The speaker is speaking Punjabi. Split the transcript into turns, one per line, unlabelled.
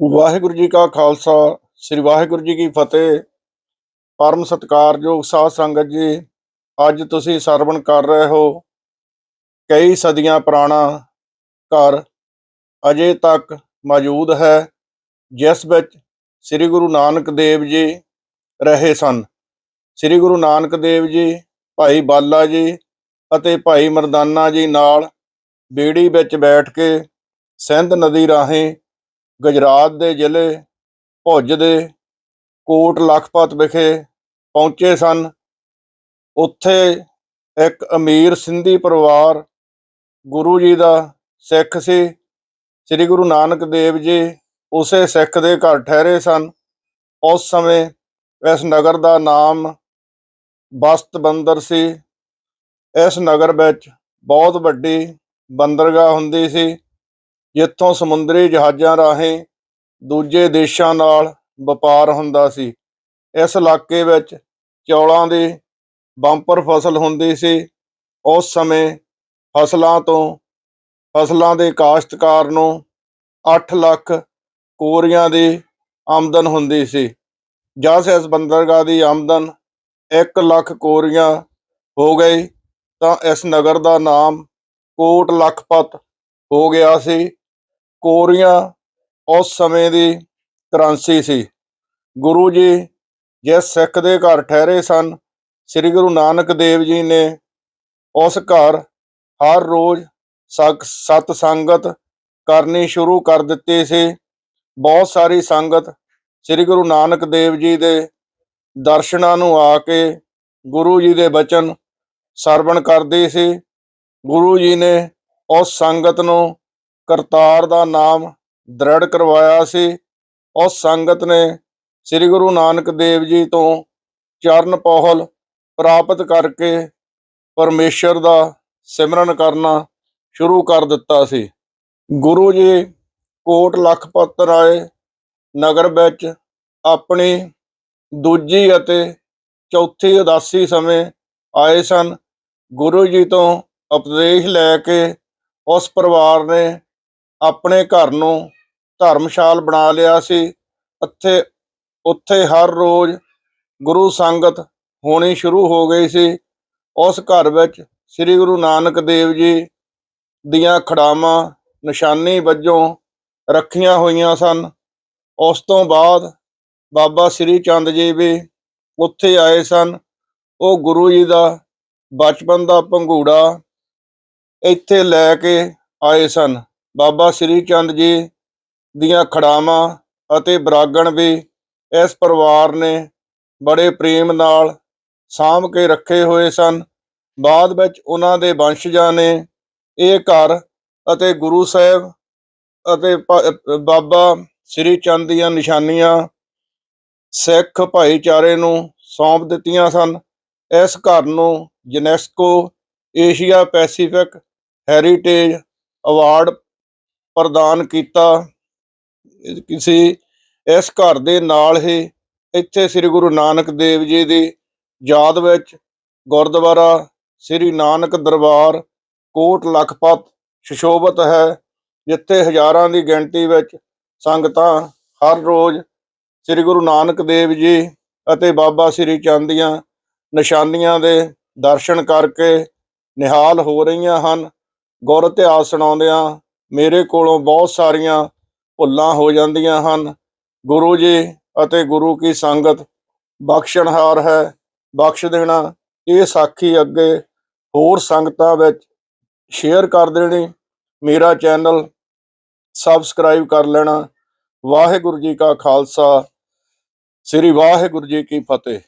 ਵਾਹਿਗੁਰੂ ਜੀ ਕਾ ਖਾਲਸਾ, ਸ੍ਰੀ ਵਾਹਿਗੁਰੂ ਜੀ ਕੀ ਫਤਿਹ। ਪਰਮ ਸਤਿਕਾਰਯੋਗ ਸਾਧ ਸੰਗਤ ਜੀ, ਅੱਜ ਤੁਸੀਂ ਸਰਵਣ ਕਰ ਰਹੇ ਹੋ। ਕਈ ਸਦੀਆਂ ਪੁਰਾਣਾ ਘਰ ਅਜੇ ਤੱਕ ਮੌਜੂਦ ਹੈ, ਜਿਸ ਵਿੱਚ ਸ੍ਰੀ ਗੁਰੂ ਨਾਨਕ ਦੇਵ ਜੀ ਰਹੇ ਸਨ। ਸ੍ਰੀ ਗੁਰੂ ਨਾਨਕ ਦੇਵ ਜੀ, ਭਾਈ ਬਾਲਾ ਜੀ ਅਤੇ ਭਾਈ ਮਰਦਾਨਾ ਜੀ ਨਾਲ ਬੇੜੀ ਵਿੱਚ ਬੈਠ ਕੇ ਸਿੰਧ ਨਦੀ ਰਾਹੀਂ ਗੁਜਰਾਤ ਦੇ ਜ਼ਿਲ੍ਹੇ ਭੁੱਜ ਦੇ ਕੋਟ ਲਖਪਤ ਵਿਖੇ ਪਹੁੰਚੇ ਸਨ। ਉੱਥੇ ਇੱਕ ਅਮੀਰ ਸਿੰਧੀ ਪਰਿਵਾਰ ਗੁਰੂ ਜੀ ਦਾ ਸਿੱਖ ਸੀ। ਸ੍ਰੀ ਗੁਰੂ ਨਾਨਕ ਦੇਵ ਜੀ ਉਸੇ ਸਿੱਖ ਦੇ ਘਰ ਠਹਿਰੇ ਸਨ। ਉਸ ਸਮੇਂ ਇਸ ਨਗਰ ਦਾ ਨਾਮ ਬਸਤ ਬੰਦਰ ਸੀ। ਇਸ ਨਗਰ ਵਿੱਚ ਬਹੁਤ ਵੱਡੀ ਬੰਦਰਗਾਹ ਹੁੰਦੀ ਸੀ। ਜਿੱਥੋਂ ਸਮੁੰਦਰੀ ਜਹਾਜ਼ਾਂ ਰਾਹੀਂ ਦੂਜੇ ਦੇਸ਼ਾਂ ਨਾਲ ਵਪਾਰ ਹੁੰਦਾ ਸੀ। ਇਸ ਇਲਾਕੇ ਵਿੱਚ ਚੌਲਾਂ ਦੀ ਬੰਪਰ ਫਸਲ ਹੁੰਦੀ ਸੀ। ਉਸ ਸਮੇਂ ਫਸਲਾਂ ਤੋਂ, ਫਸਲਾਂ ਦੇ ਕਾਸ਼ਤਕਾਰ ਨੂੰ 8 ਲੱਖ ਕੋਰੀਆਂ ਦੀ ਆਮਦਨ ਹੁੰਦੀ ਸੀ। ਜਦ ਇਸ ਬੰਦਰਗਾਹ ਦੀ ਆਮਦਨ 1 ਲੱਖ ਕੋਰੀਆਂ ਹੋ ਗਈ ਤਾਂ ਇਸ ਨਗਰ ਦਾ ਨਾਮ ਕੋਟ ਲਖਪਤ ਹੋ ਗਿਆ ਸੀ। ਕੋਰੀਆਂ ਉਸ ਸਮੇਂ ਦੀ ਕਰੰਸੀ ਸੀ। ਗੁਰੂ ਜੀ ਜਿਸ ਸਿੱਖ ਦੇ ਘਰ ਠਹਿਰੇ ਸਨ, ਸ੍ਰੀ ਗੁਰੂ ਨਾਨਕ ਦੇਵ ਜੀ ਨੇ ਉਸ ਘਰ ਹਰ ਰੋਜ਼ ਸਤ ਸਤ ਸੰਗਤ ਕਰਨੀ ਸ਼ੁਰੂ ਕਰ ਦਿੱਤੀ ਸੀ। ਬਹੁਤ ਸਾਰੀ ਸੰਗਤ ਸ੍ਰੀ ਗੁਰੂ ਨਾਨਕ ਦੇਵ ਜੀ ਦੇ ਦਰਸ਼ਨਾਂ ਨੂੰ ਆ ਕੇ ਗੁਰੂ ਜੀ ਦੇ ਬਚਨ ਸਰਵਣ ਕਰਦੀ ਸੀ। ਗੁਰੂ ਜੀ ਨੇ ਉਸ ਸੰਗਤ ਨੂੰ ਕਰਤਾਰ ਦਾ ਨਾਮ ਦ੍ਰਿੜ ਕਰਵਾਇਆ ਸੀ। ਉਸ ਸੰਗਤ ਨੇ ਸ੍ਰੀ ਗੁਰੂ ਨਾਨਕ ਦੇਵ ਜੀ ਤੋਂ ਚਰਨ ਪੌਹਲ ਪ੍ਰਾਪਤ ਕਰਕੇ ਪਰਮੇਸ਼ਰ ਦਾ ਸਿਮਰਨ ਕਰਨਾ ਸ਼ੁਰੂ ਕਰ ਦਿੱਤਾ ਸੀ। ਗੁਰੂ ਜੀ ਕੋਟ ਲਖਪਤ ਰਾਏ ਨਗਰ ਵਿੱਚ ਆਪਣੀ ਦੂਜੀ ਅਤੇ ਚੌਥੀ ਉਦਾਸੀ ਸਮੇਂ ਆਏ ਸਨ। ਗੁਰੂ ਜੀ ਤੋਂ ਉਪਦੇਸ਼ ਲੈ ਕੇ ਉਸ ਪਰਿਵਾਰ ਨੇ ਆਪਣੇ ਘਰ ਨੂੰ ਧਰਮਸ਼ਾਲ ਬਣਾ ਲਿਆ ਸੀ। ਉੱਥੇ ਉੱਥੇ ਹਰ ਰੋਜ਼ ਗੁਰੂ ਸੰਗਤ ਹੋਣੀ ਸ਼ੁਰੂ ਹੋ ਗਈ ਸੀ। ਉਸ ਘਰ ਵਿੱਚ ਸ੍ਰੀ ਗੁਰੂ ਨਾਨਕ ਦੇਵ ਜੀ ਦੀਆਂ ਖੜਾਵਾਂ, ਨਿਸ਼ਾਨੀ ਵਜੋਂ ਰੱਖੀਆਂ ਹੋਈਆਂ ਸਨ। ਉਸ ਤੋਂ ਬਾਅਦ ਬਾਬਾ ਸ੍ਰੀ ਚੰਦ ਜੀ ਵੀ ਉੱਥੇ ਆਏ ਸਨ। ਉਹ ਗੁਰੂ ਜੀ ਦਾ ਬਚਪਨ ਦਾ ਪੰਘੂੜਾ ਇੱਥੇ ਲੈ ਕੇ ਆਏ ਸਨ। ਬਾਬਾ ਸ੍ਰੀ ਚੰਦ ਜੀ ਦੀਆਂ ਖੜਾਵਾਂ ਅਤੇ ਬਰਾਗਣ ਵੀ ਇਸ ਪਰਿਵਾਰ ਨੇ ਬੜੇ ਪ੍ਰੇਮ ਨਾਲ ਸਾਂਭ ਕੇ ਰੱਖੇ ਹੋਏ ਸਨ। ਬਾਅਦ ਵਿੱਚ ਉਹਨਾਂ ਦੇ ਵੰਸ਼ਜਾਂ ਨੇ ਇਹ ਘਰ ਅਤੇ ਗੁਰੂ ਸਾਹਿਬ ਅਤੇ ਭ- ਬਾਬਾ ਸ੍ਰੀ ਚੰਦ ਦੀਆਂ ਨਿਸ਼ਾਨੀਆਂ ਸਿੱਖ ਭਾਈਚਾਰੇ ਨੂੰ ਸੌਂਪ ਦਿੱਤੀਆਂ ਸਨ। ਇਸ ਘਰ ਨੂੰ UNESCO Asia Pacific heritage award ਪ੍ਰਦਾਨ ਕੀਤਾ। ਕਿਸੇ ਇਸ ਘਰ ਦੇ ਨਾਲ ਹੀ ਇੱਥੇ ਸ੍ਰੀ ਗੁਰੂ ਨਾਨਕ ਦੇਵ ਜੀ ਦੀ ਯਾਦ ਵਿੱਚ ਗੁਰਦੁਆਰਾ ਸ੍ਰੀ ਨਾਨਕ ਦਰਬਾਰ ਕੋਟ ਲਖਪਤ ਸੁਸ਼ੋਭਿਤ ਹੈ, ਜਿੱਥੇ ਹਜ਼ਾਰਾਂ ਦੀ ਗਿਣਤੀ ਵਿੱਚ ਸੰਗਤਾਂ ਹਰ ਰੋਜ਼ ਸ੍ਰੀ ਗੁਰੂ ਨਾਨਕ ਦੇਵ ਜੀ ਅਤੇ ਬਾਬਾ ਸ੍ਰੀ ਚੰਦ ਦੀਆਂ ਨਿਸ਼ਾਨੀਆਂ ਦੇ ਦਰਸ਼ਨ ਕਰਕੇ ਨਿਹਾਲ ਹੋ ਰਹੀਆਂ ਹਨ। ਗੁਰ ਇਤਿਹਾਸ ਸੁਣਾਉਂਦਿਆਂ ਮੇਰੇ ਕੋਲੋਂ ਬਹੁਤ ਸਾਰੀਆਂ ਭੁੱਲਾਂ ਹੋ ਜਾਂਦੀਆਂ ਹਨ। ਗੁਰੂ ਜੀ ਅਤੇ ਗੁਰੂ ਕੀ ਸੰਗਤ, ਬਖਸ਼ਣਹਾਰ ਹੈ, ਬਖਸ਼ ਦੇਣਾ। ਇਹ ਸਾਖੀ ਅੱਗੇ ਹੋਰ ਸੰਗਤਾਂ ਵਿੱਚ ਸ਼ੇਅਰ ਕਰ ਦੇਣੀ। ਮੇਰਾ ਚੈਨਲ ਸਬਸਕ੍ਰਾਈਬ ਕਰ ਲੈਣਾ। ਵਾਹਿਗੁਰੂ ਜੀ ਕਾ ਖਾਲਸਾ। ਸ੍ਰੀ ਵਾਹਿਗੁਰੂ ਜੀ ਕੀ ਫਤਿਹ।